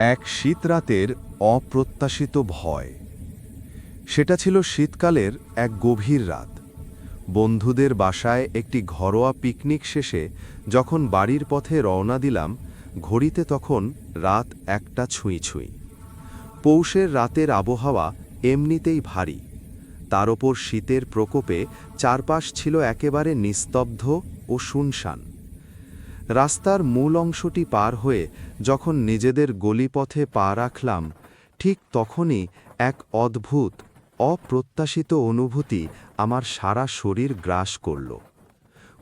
এক শীতরাতের অপ্রত্যাশিত ভয়। সেটা ছিল শীতকালের এক গভীর রাত। বন্ধুদের বাসায় একটি ঘরোয়া পিকনিক শেষে যখন বাড়ির পথে রওনা দিলাম, ঘড়িতে তখন রাত একটা ছুঁই ছুঁই। পৌষের রাতের আবহাওয়া এমনিতেই ভারী। তার ওপর শীতের প্রকোপে চারপাশ ছিল একেবারে নিস্তব্ধ ও শুনশান। রাস্তার মূল অংশটি পার হয়ে যখন নিজেদের গলিপথে পা রাখলাম, ঠিক তখনই এক অদ্ভুত, অপ্রত্যাশিত অনুভূতি আমার সারা শরীর গ্রাস করল।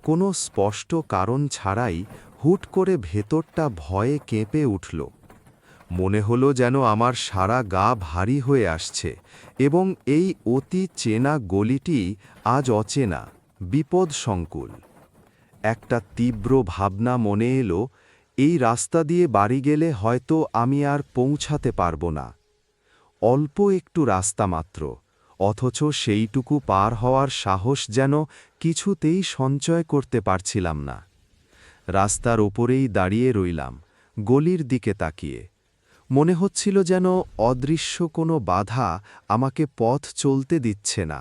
কোনো স্পষ্ট কারণ ছাড়াই হুট করে ভেতরটা ভয়ে কেঁপে উঠল। মনে হলো যেন আমার সারা গা ভারী হয়ে আসছে এবং এই অতি চেনা গলিটি আজ অচেনা বিপদ সংকুল একটা তীব্র ভাবনা মনে এলো, এই রাস্তা দিয়ে বাড়ি গেলে হয়তো আমি আর পৌঁছাতে পারব না। অল্প একটু রাস্তা মাত্র, অথচ সেইটুকু পার হওয়ার সাহস যেন কিছুতেই সঞ্চয় করতে পারছিলাম না। রাস্তার ওপরেই দাঁড়িয়ে রইলাম, গলির দিকে তাকিয়ে। মনে হচ্ছিল যেন অদৃশ্য কোনো বাধা আমাকে পথ চলতে দিচ্ছে না।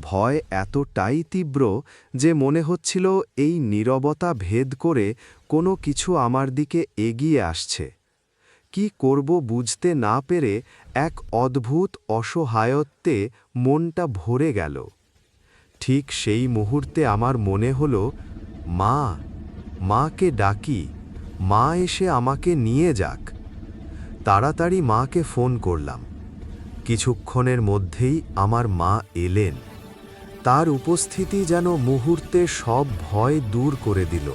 ভয় এতটাই তীব্র যে মনে হচ্ছিল এই নীরবতা ভেদ করে কোনো কিছু আমার দিকে এগিয়ে আসছে। কি করব বুঝতে না পেরে এক অদ্ভুত অসহায়ত্বে মনটা ভরে গেল। ঠিক সেই মুহূর্তে আমার মনে হল, মা, মাকে ডাকি, মা এসে আমাকে নিয়ে যাক। তাড়াতাড়ি মাকে ফোন করলাম। কিছুক্ষণের মধ্যেই আমার মা এলেন। তার উপস্থিতি যেন মুহূর্তে সব ভয় দূর করে দিল।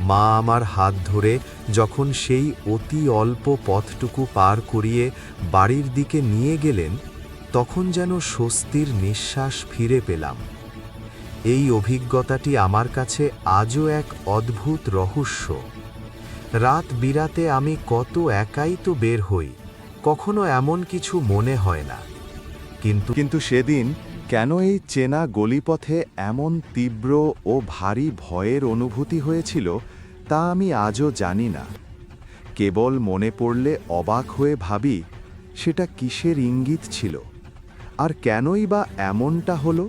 মা আমার হাত ধরে যখন সেই অতি অল্প পথটুকু পার করিয়ে বাড়ির দিকে নিয়ে গেলেন, তখন যেন স্বস্তির নিঃশ্বাস ফিরে পেলাম। এই অভিজ্ঞতাটি আমার কাছে আজও এক অদ্ভুত রহস্য। রাত বিরাতে আমি কত একাই তো বের হই, কখনো এমন কিছু মনে হয় না। কিন্তু কিন্তু সেদিন কেন এই চেনা গলিপথে এমন তীব্র ও ভারী ভয়ের অনুভূতি হয়েছিল, তা আমি আজও জানি না। কেবল মনে পড়লে অবাক হয়ে ভাবি, সেটা কিসের ইঙ্গিত ছিল? আর কেনই বা এমনটা হলো?